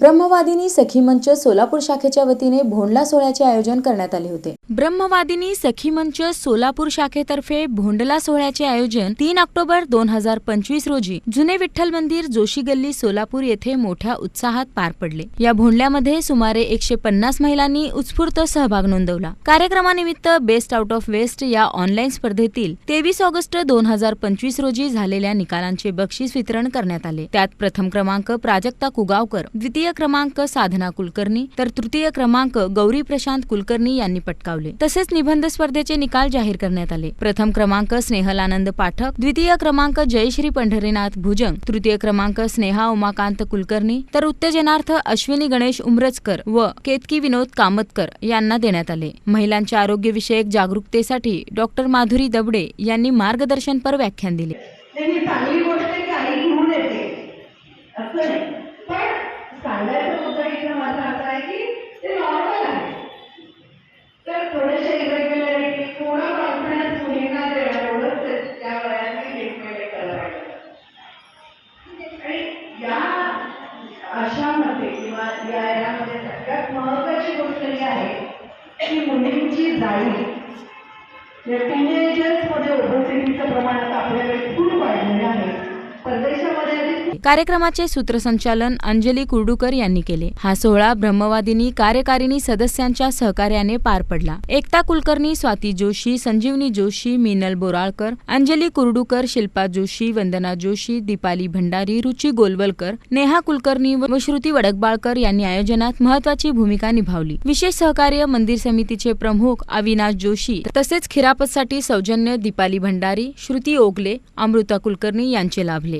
ब्रह्मवादिनी सखी मंच सोलापूर शाखेच्या वतीने भोंडला सोहळ्याचे आयोजन करण्यात आले होते. ब्रह्मवादिनी सखी मंच सोलापूर शाखेतर्फे भोंडला सोहळ्याचे आयोजन तीन ऑक्टोबर दोन हजार पंचवीस रोजी जुने विठ्ठल मंदिर जोशी गल्ली सोलापूर येथे मोठ्या उत्साहात पार पडले. या भोंडल्यामध्ये सुमारे एकशे पन्नास महिलांनी उत्स्फूर्त सहभाग नोंदवला. कार्यक्रमानिमित्त बेस्ट आउट ऑफ वेस्ट या ऑनलाईन स्पर्धेतील तेवीस ऑगस्ट दोन हजार पंचवीस रोजी झालेल्या निकालांचे बक्षीस वितरण करण्यात आले. त्यात प्रथम क्रमांक प्राजक्ता कुगावकर द्वितीय क्रमांक साधना कुलकर्णी तर तृतीय क्रमांक गौरी प्रशांत कुलकर्णी यांनी पटकावले. तसेच निबंध स्पर्धेचे निकाल जाहीर करण्यात आले. प्रथम क्रमांक स्नेहलानंद पाठक द्वितीय क्रमांक जयश्री पंढरीनाथ भुजंग तृतीय क्रमांक स्नेहा उमाकांत कुलकर्णी तर उत्तेजनार्थ अश्विनी गणेश उमरजकर व केतकी विनोद कामतकर यांना देण्यात आले. महिलांच्या आरोग्यविषयक जागरूकतेसाठी डॉक्टर माधुरी दबडे यांनी मार्गदर्शनपर व्याख्यान दिले. चांगली गोष्ट आई घेऊन येते. पण सांगायचा या अशामध्ये किंवा या यामध्ये सगळ्यात महत्वाची गोष्ट ही आहे की मुलींची जाळी टीनेजर्समध्ये ओबेसिटीचं प्रमाण कार्यक्रमाचे सूत्रसंचालन अंजली कुर्डूकर यांनी केले. हा सोहळा ब्रह्मवादिनी कार्यकारिणी सदस्यांच्या सहकार्याने पार पडला. एकता कुलकर्णी स्वाती जोशी संजीवनी जोशी मीनल बोराळकर अंजली कुर्डूकर शिल्पा जोशी वंदना जोशी दीपाली भंडारी रुची गोलवलकर नेहा कुलकर्णी व श्रुती वडकबाळकर यांनी आयोजनात महत्वाची भूमिका निभावली. विशेष सहकार्य मंदिर समितीचे प्रमुख अविनाश जोशी तसेच खिरापतसाठी सौजन्य दीपाली भंडारी श्रुती ओगले अमृता कुलकर्णी यांचे लाभले.